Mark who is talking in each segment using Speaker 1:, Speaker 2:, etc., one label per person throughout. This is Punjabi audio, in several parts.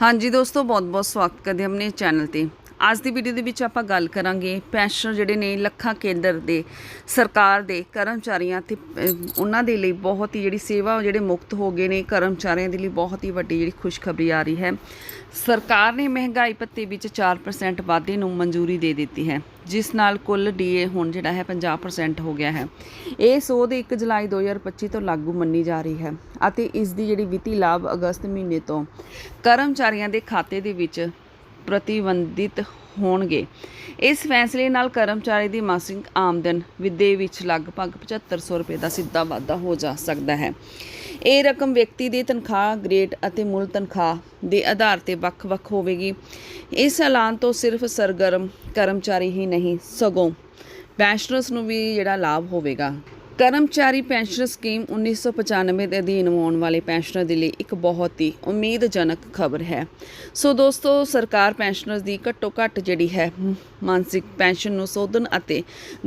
Speaker 1: ਹਾਂਜੀ ਦੋਸਤੋ ਬਹੁਤ-ਬਹੁਤ ਸਵਾਗਤ ਕਰਦੇ ਹਾਂ ਆਪਣੇ ਚੈਨਲ ਤੇ। ਅੱਜ ਦੀ ਵੀਡੀਓ ਦੇ ਵਿੱਚ ਆਪਾਂ ਗੱਲ ਕਰਾਂਗੇ ਪੈਨਸ਼ਨ ਜਿਹੜੇ ਨੇ ਲੱਖਾਂ ਕੇਂਦਰ ਦੇ, ਸਰਕਾਰ ਦੇ ਕਰਮਚਾਰੀਆਂ ਤੇ ਉਹਨਾਂ ਦੇ ਲਈ ਬਹੁਤ ਹੀ ਜਿਹੜੀ ਸੇਵਾ ਜਿਹੜੇ ਮੁਕਤ ਹੋ ਗਏ ਨੇ, ਕਰਮਚਾਰੀਆਂ ਦੇ ਲਈ ਬਹੁਤ ਹੀ ਵੱਡੀ ਜਿਹੜੀ ਖੁਸ਼ਖਬਰੀ ਆ ਰਹੀ ਹੈ। ਸਰਕਾਰ ਨੇ ਮਹਿੰਗਾਈ ਭੱਤੇ ਵਿੱਚ 4% ਵਾਧੇ ਨੂੰ ਮਨਜ਼ੂਰੀ ਦੇ ਦਿੱਤੀ ਹੈ, ਜਿਸ ਨਾਲ ਕੁੱਲ ਡੀਏ ਹੁਣ ਜਿਹੜਾ ਹੈ 50% ਹੋ ਗਿਆ ਹੈ। ਇਹ ਸੋਧ 1 ਜੁਲਾਈ 2025 ਤੋਂ ਲਾਗੂ ਮੰਨੀ ਜਾ ਰਹੀ ਹੈ ਅਤੇ ਇਸ ਦੀ ਜਿਹੜੀ ਵਿੱਤੀ ਲਾਭ ਅਗਸਤ ਮਹੀਨੇ ਤੋਂ ਕਰਮਚਾਰੀਆਂ ਦੇ ਖਾਤੇ ਦੇ ਵਿੱਚ ਪ੍ਰਤੀਬੰਧਿਤ ਹੋਣਗੇ। ਇਸ ਫੈਸਲੇ ਨਾਲ ਕਰਮਚਾਰੀ ਦੀ ਮਾਸਿਕ ਆਮਦਨ ਵਿਦੇ ਵਿੱਚ ਲਗਭਗ 7500 ਰੁਪਏ ਦਾ ਸਿੱਧਾ ਵਾਧਾ ਹੋ ਜਾ ਸਕਦਾ ਹੈ। ਇਹ ਰਕਮ ਵਿਅਕਤੀ ਦੀ ਤਨਖਾਹ, ਗ੍ਰੇਡ ਅਤੇ ਮੂਲ ਤਨਖਾਹ ਦੇ ਆਧਾਰ ਤੇ ਵੱਖ-ਵੱਖ ਹੋਵੇਗੀ। ਇਸ ਐਲਾਨ ਤੋਂ ਸਿਰਫ ਸਰਗਰਮ ਕਰਮਚਾਰੀ ਹੀ ਨਹੀਂ, ਸਗੋਂ ਪੈਨਸ਼ਨਰਸ ਨੂੰ ਵੀ ਜਿਹੜਾ ਲਾਭ ਹੋਵੇਗਾ। ਕਰਮਚਾਰੀ ਪੈਨਸ਼ਨ ਸਕੀਮ 1995 ਦੇ ਅਧੀਨ ਆਉਣ ਵਾਲੇ ਪੈਨਸ਼ਨਰ ਦੇ ਲਈ ਇੱਕ ਬਹੁਤ ਹੀ ਉਮੀਦਜਨਕ ਖਬਰ ਹੈ। ਸੋ ਦੋਸਤੋ, ਸਰਕਾਰ ਪੈਨਸ਼ਨਰਸ ਦੀ ਘੱਟੋ ਘੱਟ ਜਿਹੜੀ ਹੈ, ਮਾਨਸਿਕ ਪੈਨਸ਼ਨ ਨੂੰ ਸੋਧਣ ਅਤੇ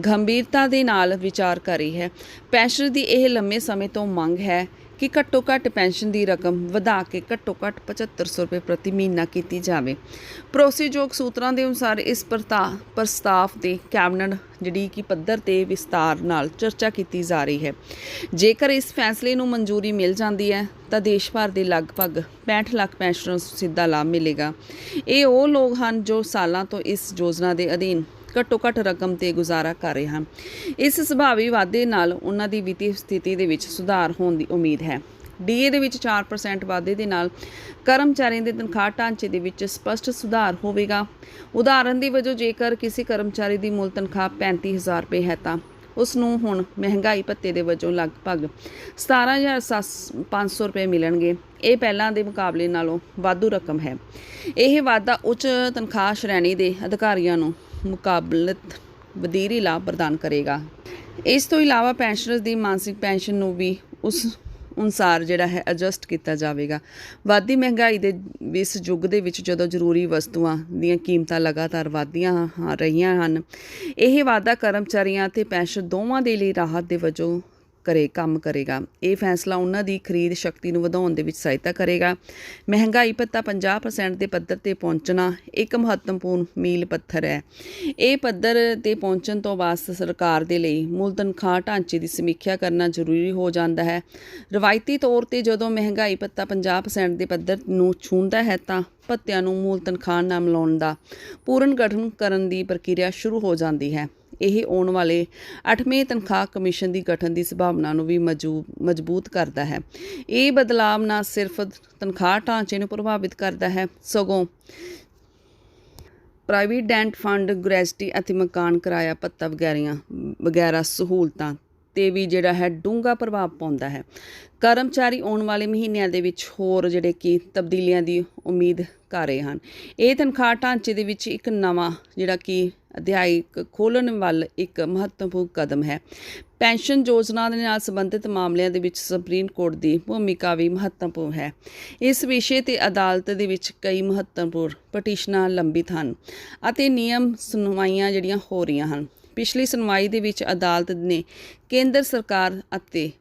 Speaker 1: ਗੰਭੀਰਤਾ ਦੇ ਨਾਲ ਵਿਚਾਰ ਕਰ ਰਹੀ ਹੈ। ਪੈਨਸ਼ਨ ਦੀ ਇਹ ਲੰਮੇ ਸਮੇਂ ਤੋਂ ਮੰਗ ਹੈ ਕਿ ਘੱਟੋ ਘੱਟ ਪੈਨਸ਼ਨ ਦੀ ਰਕਮ ਵਧਾ ਕੇ ਘੱਟੋ ਘੱਟ 7500 ਰੁਪਏ ਪ੍ਰਤੀ ਮਹੀਨਾ ਕੀਤੀ ਜਾਵੇ। ਭਰੋਸੇਯੋਗ ਸੂਤਰਾਂ ਦੇ ਅਨੁਸਾਰ ਇਸ ਪ੍ਰਤਾ- ਪ੍ਰਸਤਾਵ ਤੇ ਕੈਬਨਿਟ ਜਿਹੜੀ ਕਿ ਪੱਧਰ ਤੇ ਵਿਸਤਾਰ ਨਾਲ ਚਰਚਾ ਕੀਤੀ ਜਾ ਰਹੀ ਹੈ। ਜੇਕਰ ਇਸ ਫੈਸਲੇ ਨੂੰ ਮਨਜ਼ੂਰੀ ਮਿਲ ਜਾਂਦੀ ਹੈ, ਤਾਂ ਦੇਸ਼ ਭਰ ਦੇ ਲਗਭਗ 65 ਲੱਖ ਪੈਨਸ਼ਨਰਸ ਨੂੰ ਸਿੱਧਾ ਲਾਭ ਮਿਲੇਗਾ। ਇਹ ਉਹ ਲੋਕ ਹਨ ਜੋ ਸਾਲਾਂ ਤੋਂ ਇਸ ਯੋਜਨਾ ਦੇ ਅਧੀਨ ਘੱਟੋ ਘੱਟ ਰਕਮ ਤੇ ਗੁਜ਼ਾਰਾ ਕਰ ਰਹੇ ਹਨ। ਇਸ ਸੁਭਾਵੀ ਵਾਧੇ ਨਾਲ ਉਹਨਾਂ ਦੀ ਵਿੱਤੀ ਸਥਿਤੀ ਦੇ ਵਿੱਚ ਸੁਧਾਰ ਹੋਣ ਦੀ ਉਮੀਦ ਹੈ। ਡੀਏ ਦੇ ਵਿੱਚ 4% ਵਾਧੇ ਦੇ ਨਾਲ ਕਰਮਚਾਰੀਆਂ ਦੇ ਤਨਖਾਹ ਢਾਂਚੇ ਦੇ ਵਿੱਚ ਸਪਸ਼ਟ ਸੁਧਾਰ ਹੋਵੇਗਾ। ਉਦਾਹਰਨ ਦੀ ਵਜੋਂ ਜੇਕਰ ਕਿਸੇ ਕਰਮਚਾਰੀ ਦੀ ਮੁੱਲ ਤਨਖਾਹ 35000 ਰੁਪਏ ਹੈ ਤਾਂ ਉਸ ਨੂੰ ਹੁਣ ਮਹਿੰਗਾਈ ਭੱਤੇ ਦੇ ਵਜੋਂ ਲਗਭਗ 17500 ਰੁਪਏ ਮਿਲਣਗੇ। ਇਹ ਪਹਿਲਾਂ ਦੇ ਮੁਕਾਬਲੇ ਨਾਲੋਂ ਵਾਧੂ ਰਕਮ ਹੈ। ਇਹ ਵਾਧਾ ਉੱਚ ਤਨਖਾਹ ਸ਼੍ਰੇਣੀ ਦੇ ਅਧਿਕਾਰੀਆਂ ਨੂੰ ਮੁਕਾਬਲਤ ਵਧੇਰੇ ਲਾਭ ਪ੍ਰਦਾਨ ਕਰੇਗਾ। ਇਸ ਤੋਂ ਇਲਾਵਾ ਪੈਨਸ਼ਨਰਸ ਦੀ ਮਾਨਸਿਕ ਪੈਨਸ਼ਨ ਨੂੰ ਵੀ ਉਸ ਅਨੁਸਾਰ ਜਿਹੜਾ ਹੈ ਐਡਜਸਟ ਕੀਤਾ ਜਾਵੇਗਾ। ਵਾਧੀ ਮਹਿੰਗਾਈ ਦੇ ਇਸ ਯੁੱਗ ਦੇ ਵਿੱਚ ਜਦੋਂ ਜ਼ਰੂਰੀ ਵਸਤੂਆਂ ਦੀਆਂ ਕੀਮਤਾਂ ਲਗਾਤਾਰ ਵਧਦੀਆਂ ਰਹੀਆਂ ਹਨ, ਇਹ ਵਾਧਾ ਕਰਮਚਾਰੀਆਂ ਤੇ ਪੈਨਸ਼ਨ ਦੋਵਾਂ ਦੇ ਲਈ ਰਾਹਤ ਦੇ ਵਜੋਂ ਕਰੇ ਕੰਮ ਕਰੇਗਾ। ਇਹ ਫੈਸਲਾ ਉਹਨਾਂ ਦੀ ਖਰੀਦ ਸ਼ਕਤੀ ਨੂੰ ਵਧਾਉਣ ਦੇ ਵਿੱਚ ਸਹਾਇਤਾ ਕਰੇਗਾ। ਮਹਿੰਗਾਈ ਭੱਤਾ 50% ਦੇ ਪੱਧਰ ਤੇ ਪਹੁੰਚਣਾ ਇੱਕ ਮਹੱਤਵਪੂਰਨ ਮੀਲ ਪੱਥਰ ਹੈ। ਇਹ ਪੱਧਰ ਤੇ ਪਹੁੰਚਣ ਤੋਂ ਬਾਅਦ ਸਰਕਾਰ ਦੇ ਲਈ ਮੂਲ ਤਨਖਾਹ ਢਾਂਚੇ ਦੀ ਸਮੀਖਿਆ ਕਰਨਾ ਜ਼ਰੂਰੀ ਹੋ ਜਾਂਦਾ ਹੈ। ਰਵਾਇਤੀ ਤੌਰ ਤੇ ਜਦੋਂ ਮਹਿੰਗਾਈ ਭੱਤਾ 50% ਦੇ ਪੱਧਰ ਨੂੰ ਛੂੰਹਦਾ ਹੈ ਤਾਂ ਭੱਤਿਆਂ ਨੂੰ ਮੂਲ ਤਨਖਾਹ ਨਾਲ ਮਿਲਾਉਣ ਦਾ ਪੂਰਨ ਗਠਨ ਕਰਨ ਦੀ ਪ੍ਰਕਿਰਿਆ ਸ਼ੁਰੂ ਹੋ ਜਾਂਦੀ ਹੈ। ਇਹ ਆਉਣ ਵਾਲੇ 8ਵੇਂ ਤਨਖਾਹ ਕਮਿਸ਼ਨ ਦੀ ਗਠਨ ਦੀ ਸੰਭਾਵਨਾ ਨੂੰ ਵੀ ਮਜੂ- ਮਜ਼ਬੂਤ ਕਰਦਾ ਹੈ। ਇਹ ਬਦਲਾਅ ਨਾ ਸਿਰਫ ਤਨਖਾਹ ਢਾਂਚੇ ਨੂੰ ਪ੍ਰਭਾਵਿਤ ਕਰਦਾ ਹੈ, ਸਗੋਂ ਪ੍ਰਾਈਵੇਟ ਫੰਡ ਗ੍ਰੈਜੂਟੀ ਅਤੇ ਮਕਾਨ ਕਿਰਾਇਆ ਪੱਤਾ ਵਗੈਰੀਆਂ, ਵਗੈਰਾ ਸਹੂਲਤਾਂ ਤੇ ਵੀ ਜਿਹੜਾ ਹੈ ਡੂੰਘਾ ਪ੍ਰਭਾਵ ਪਾਉਂਦਾ ਹੈ। ਕਰਮਚਾਰੀ ਆਉਣ ਵਾਲੇ ਮਹੀਨਿਆਂ ਦੇ ਵਿੱਚ ਹੋਰ ਜਿਹੜੇ ਕਿ ਤਬਦੀਲੀਆਂ ਦੀ ਉਮੀਦ ਕਰ ਰਹੇ ਹਨ। ਇਹ ਤਨਖਾਹ ਢਾਂਚੇ ਦੇ ਵਿੱਚ ਇੱਕ ਨਵਾਂ ਜਿਹੜਾ ਕਿ ਅਧਿਆਇਕ ਖੋਲ੍ਹਣ ਵੱਲ ਇੱਕ ਮਹੱਤਵਪੂਰਨ ਕਦਮ ਹੈ। ਪੈਨਸ਼ਨ ਯੋਜਨਾ ਦੇ ਨਾਲ ਸੰਬੰਧਿਤ ਮਾਮਲਿਆਂ ਦੇ ਵਿੱਚ ਸੁਪਰੀਮ ਕੋਰਟ ਦੀ ਭੂਮਿਕਾ ਵੀ ਮਹੱਤਵਪੂਰਨ ਹੈ। ਇਸ ਵਿਸ਼ੇ ਤੇ ਅਦਾਲਤ ਦੇ ਵਿੱਚ ਕਈ ਮਹੱਤਵਪੂਰਨ ਪਟੀਸ਼ਨਾਂ ਲੰਬਿਤ ਹਨ ਅਤੇ ਨਿਯਮ ਸੁਣਵਾਈਆਂ ਜਿਹੜੀਆਂ ਹੋ ਰਹੀਆਂ ਹਨ। ਪਿਛਲੀ ਸੁਣਵਾਈ ਦੇ ਵਿੱਚ ਅਦਾਲਤ ਨੇ ਕੇਂਦਰ ਸਰਕਾਰ ਅਤੇ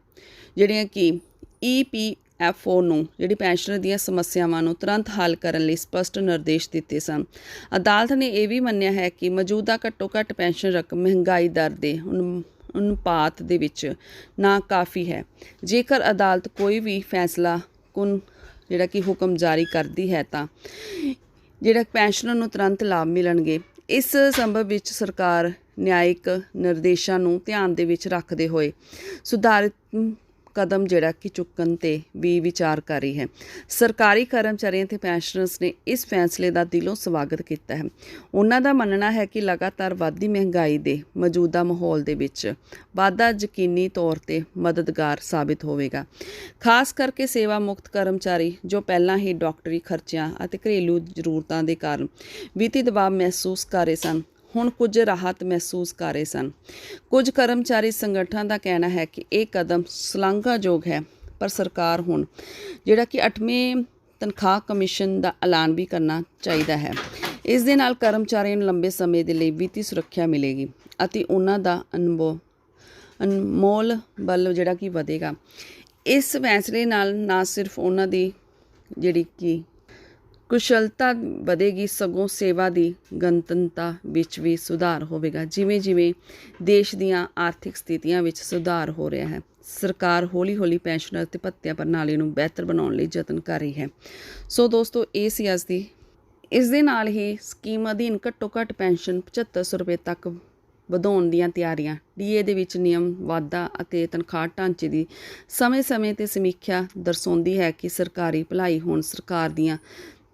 Speaker 1: ਜਿਹੜੀਆਂ ਕਿ ਈਪੀਐਫਓ ਨੂੰ ਜਿਹੜੀ ਪੈਨਸ਼ਨਰ ਦੀਆਂ ਸਮੱਸਿਆਵਾਂ ਨੂੰ ਤੁਰੰਤ ਹੱਲ ਕਰਨ ਲਈ ਸਪਸ਼ਟ ਨਿਰਦੇਸ਼ ਦਿੱਤੇ ਸਨ। ਅਦਾਲਤ ਨੇ ਇਹ ਵੀ ਮੰਨਿਆ ਹੈ ਕਿ ਮੌਜੂਦਾ ਘੱਟੋ ਘੱਟ ਪੈਨਸ਼ਨ ਰਕਮ ਮਹਿੰਗਾਈ ਦਰ ਦੇ ਅਨੁਪਾਤ ਦੇ ਵਿੱਚ ਨਾ ਕਾਫੀ ਹੈ। ਜੇਕਰ ਅਦਾਲਤ ਕੋਈ ਵੀ ਫੈਸਲਾ ਕੁਨ ਜਿਹੜਾ ਕਿ ਹੁਕਮ ਜਾਰੀ ਕਰਦੀ ਹੈ ਤਾਂ ਜਿਹੜਾ ਪੈਨਸ਼ਨਰ ਨੂੰ ਤੁਰੰਤ ਲਾਭ ਮਿਲਣਗੇ। ਇਸ ਸੰਭਵ ਵਿੱਚ ਸਰਕਾਰ ਨਿਆਇਕ ਨਿਰਦੇਸ਼ਾਂ ਨੂੰ ਧਿਆਨ ਦੇ ਵਿੱਚ ਰੱਖਦੇ ਹੋਏ ਸੁਧਾਰਿਤ ਕਦਮ ਜਿਹੜਾ ਕਿ ਚੁੱਕਣ ਤੇ ਵੀ ਵਿਚਾਰ ਕਰ ਰਹੀ ਹੈ। ਸਰਕਾਰੀ ਕਰਮਚਾਰੀਆਂ ਤੇ ਪੈਨਸ਼ਨਰਸ ਨੇ ਇਸ ਫੈਸਲੇ ਦਾ ਦਿਲੋਂ ਸਵਾਗਤ ਕੀਤਾ ਹੈ। ਉਹਨਾਂ ਦਾ ਮੰਨਣਾ ਹੈ ਕਿ ਲਗਾਤਾਰ ਵਧਦੀ ਮਹਿੰਗਾਈ ਦੇ ਮੌਜੂਦਾ ਮਾਹੌਲ ਦੇ ਵਿੱਚ ਵਾਧਾ ਯਕੀਨੀ ਤੌਰ ਤੇ ਮਦਦਗਾਰ ਸਾਬਿਤ ਹੋਵੇਗਾ। ਖਾਸ ਕਰਕੇ ਸੇਵਾ ਮੁਕਤ ਕਰਮਚਾਰੀ ਜੋ ਪਹਿਲਾਂ ਹੀ ਡਾਕਟਰੀ ਖਰਚਿਆਂ ਅਤੇ ਘਰੇਲੂ ਜ਼ਰੂਰਤਾਂ ਦੇ ਕਾਰਨ ਵਿੱਤੀ ਦਬਾਅ ਮਹਿਸੂਸ ਕਰ ਰਹੇ ਸਨ ਹੁਣ ਕੁਝ ਰਾਹਤ ਮਹਿਸੂਸ ਕਰ ਰਹੇ ਸਨ। ਕੁਝ ਕਰਮਚਾਰੀ ਸੰਗਠਨਾਂ ਦਾ ਕਹਿਣਾ ਹੈ ਕਿ ਇਹ ਕਦਮ ਸ਼ਲਾਘਾਯੋਗ ਹੈ, ਪਰ ਸਰਕਾਰ ਹੁਣ, ਜਿਹੜਾ ਕਿ 8ਵੇਂ ਤਨਖਾਹ ਕਮਿਸ਼ਨ ਦਾ ਐਲਾਨ ਵੀ ਕਰਨਾ ਚਾਹੀਦਾ ਹੈ, ਇਸ ਦੇ ਨਾਲ ਕਰਮਚਾਰੀਆਂ ਨੂੰ ਲੰਬੇ ਸਮੇਂ ਦੇ ਲਈ ਵਿੱਤੀ ਸੁਰੱਖਿਆ ਮਿਲੇਗੀ ਅਤੇ ਉਹਨਾਂ ਦਾ ਅਨੁਭਵ ਅਨਮੋਲ ਬਲ ਜਿਹੜਾ ਕਿ ਵਧੇਗਾ। ਇਸ ਫੈਸਲੇ ਨਾਲ ਨਾ ਸਿਰਫ ਉਹਨਾਂ ਦੀ ਜਿਹੜੀ ਕਿ ਕੁਸ਼ਲਤਾ ਵਧੇਗੀ, ਸਗੋਂ ਸੇਵਾ ਦੀ ਗਣਤੰਤਾ ਵਿੱਚ ਵੀ ਸੁਧਾਰ ਹੋਵੇਗਾ। ਜਿਵੇਂ ਜਿਵੇਂ ਦੇਸ਼ ਦੀਆਂ ਆਰਥਿਕ ਸਥਿਤੀਆਂ ਵਿੱਚ ਸੁਧਾਰ ਹੋ ਰਿਹਾ ਹੈ, ਸਰਕਾਰ ਹੌਲੀ-ਹੌਲੀ ਪੈਨਸ਼ਨਰ ਅਤੇ ਭੱਤਿਆਂ ਪ੍ਰਣਾਲੀ ਨੂੰ ਬਿਹਤਰ ਬਣਾਉਣ ਲਈ ਯਤਨ ਕਰ ਰਹੀ ਹੈ। ਸੋ ਦੋਸਤੋ, ਇਹ ਸੀ ਅੱਜ ਦੀ, ਇਸ ਦੇ ਨਾਲ ਹੀ ਸਕੀਮ ਅਧੀਨ ਘੱਟੋ ਘੱਟ ਪੈਨਸ਼ਨ 7500 ਰੁਪਏ ਤੱਕ ਵਧਾਉਣ ਦੀਆਂ ਤਿਆਰੀਆਂ ਡੀਏ ਦੇ ਵਿੱਚ ਨਿਯਮ, ਵਾਧਾ ਅਤੇ ਤਨਖਾਹ ਢਾਂਚੇ ਦੀ ਸਮੇਂ-ਸਮੇਂ ਤੇ ਸਮੀਖਿਆ ਦਰਸਾਉਂਦੀ ਹੈ ਕਿ ਸਰਕਾਰੀ ਭਲਾਈ ਹੁਣ ਸਰਕਾਰ ਦੀਆਂ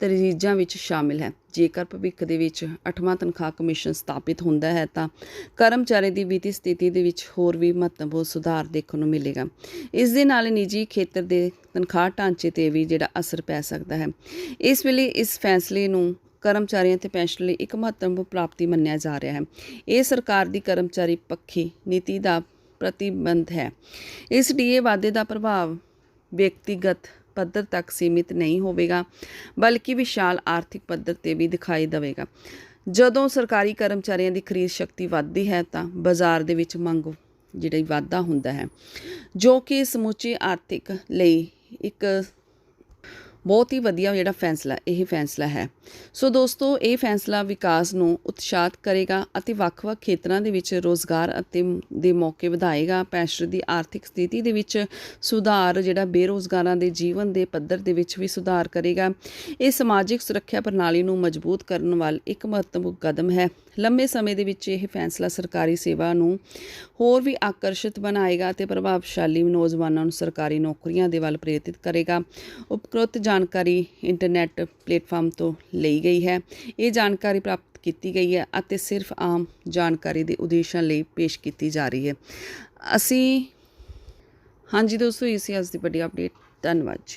Speaker 1: ਤਰਜੀਹਾਂ ਵਿੱਚ ਸ਼ਾਮਿਲ ਹੈ। ਜੇਕਰ ਭਵਿੱਖ ਦੇ ਵਿੱਚ 8ਵਾਂ ਤਨਖਾਹ ਕਮਿਸ਼ਨ ਸਥਾਪਿਤ ਹੁੰਦਾ ਹੈ, ਤਾਂ ਕਰਮਚਾਰੀ ਦੀ ਵਿੱਤੀ ਸਥਿਤੀ ਦੇ ਵਿੱਚ ਹੋਰ ਵੀ ਮਹੱਤਵਪੂਰਨ ਸੁਧਾਰ ਦੇਖਣ ਨੂੰ ਮਿਲੇਗਾ। ਇਸ ਦੇ ਨਾਲ ਨਿੱਜੀ ਖੇਤਰ ਦੇ ਤਨਖਾਹ ਢਾਂਚੇ ਤੇ ਵੀ ਜਿਹੜਾ ਅਸਰ ਪੈ ਸਕਦਾ ਹੈ। ਇਸ ਵੇਲੇ ਇਸ ਫੈਸਲੇ ਨੂੰ ਕਰਮਚਾਰੀਆਂ ਤੇ ਪੈਨਸ਼ਨ ਲਈ ਇੱਕ ਮਹੱਤਵਪੂਰਨ ਪ੍ਰਾਪਤੀ ਮੰਨਿਆ ਜਾ ਰਿਹਾ ਹੈ। ਇਹ ਸਰਕਾਰ ਦੀ ਕਰਮਚਾਰੀ ਪੱਖੀ ਨੀਤੀ ਦਾ ਪ੍ਰਤੀਬੰਧ ਹੈ। ਇਸ ਡੀਏ ਵਾਧੇ ਦਾ ਪ੍ਰਭਾਵ ਵਿਅਕਤੀਗਤ ਪੱਧਰ ਤੱਕ ਸੀਮਿਤ ਨਹੀਂ ਹੋਵੇਗਾ, ਬਲਕਿ ਵਿਸ਼ਾਲ ਆਰਥਿਕ ਪੱਧਰ ਤੇ ਵੀ ਦਿਖਾਈ ਦੇਵੇਗਾ। ਜਦੋਂ ਸਰਕਾਰੀ ਕਰਮਚਾਰੀਆਂ ਦੀ ਖਰੀਦ ਸ਼ਕਤੀ ਵੱਧਦੀ ਹੈ ਤਾਂ ਬਾਜ਼ਾਰ ਦੇ ਵਿੱਚ ਮੰਗ ਜਿਹੜਾ ਵਾਧਾ ਹੁੰਦਾ ਹੈ, ਜੋ ਕਿ ਸਮੁੱਚੇ ਆਰਥਿਕ ਲਈ ਇੱਕ ਬਹੁਤ ਹੀ ਵਧੀਆ ਜਿਹੜਾ ਫੈਸਲਾ, ਇਹ ਫੈਸਲਾ ਹੈ। ਸੋ ਦੋਸਤੋ, ਇਹ ਫੈਸਲਾ ਵਿਕਾਸ ਨੂੰ ਉਤਸ਼ਾਹਤ ਕਰੇਗਾ ਅਤੇ ਵੱਖ-ਵੱਖ ਖੇਤਰਾਂ ਦੇ ਵਿੱਚ ਰੋਜ਼ਗਾਰ ਅਤੇ ਦੇ ਮੌਕੇ ਵਧਾਏਗਾ। ਪੈਨਸ਼ਨ ਦੀ ਆਰਥਿਕ ਸਥਿਤੀ ਦੇ ਵਿੱਚ ਸੁਧਾਰ ਜਿਹੜਾ ਬੇਰੋਜ਼ਗਾਰਾਂ ਦੇ ਜੀਵਨ ਦੇ ਪੱਧਰ ਦੇ ਵਿੱਚ ਵੀ ਸੁਧਾਰ ਕਰੇਗਾ। ਇਹ ਸਮਾਜਿਕ ਸੁਰੱਖਿਆ ਪ੍ਰਣਾਲੀ ਨੂੰ ਮਜ਼ਬੂਤ ਕਰਨ ਵੱਲ ਇੱਕ ਮਹੱਤਵਪੂਰਨ ਕਦਮ ਹੈ। ਲੰਮੇ ਸਮੇਂ ਦੇ ਵਿੱਚ ਇਹ ਫੈਸਲਾ ਸਰਕਾਰੀ ਸੇਵਾ ਨੂੰ ਹੋਰ ਵੀ ਆਕਰਸ਼ਿਤ ਬਣਾਏਗਾ ਤੇ ਪ੍ਰਭਾਵਸ਼ਾਲੀ ਨੌਜਵਾਨਾਂ ਨੂੰ ਸਰਕਾਰੀ ਨੌਕਰੀਆਂ ਦੇ ਵੱਲ ਪ੍ਰੇਰਿਤ ਕਰੇਗਾ। ਉਪਕ੍ਰਿਤ ਜਾਣਕਾਰੀ ਇੰਟਰਨੈਟ ਪਲੇਟਫਾਰਮ ਤੋਂ ਲਈ ਗਈ ਹੈ। ਇਹ ਜਾਣਕਾਰੀ ਪ੍ਰਾਪਤ ਕੀਤੀ ਗਈ ਹੈ ਅਤੇ ਸਿਰਫ ਆਮ ਜਾਣਕਾਰੀ ਦੇ ਉਦੇਸ਼ਾਂ ਲਈ ਪੇਸ਼ ਕੀਤੀ ਜਾ ਰਹੀ ਹੈ। ਅਸੀਂ ਹਾਂਜੀ ਦੋਸਤੋ, ਇਹ ਸੀ ਅੱਜ ਦੀ ਵੱਡੀ ਅਪਡੇਟ ਧੰਨਵਾਦ ਜੀ।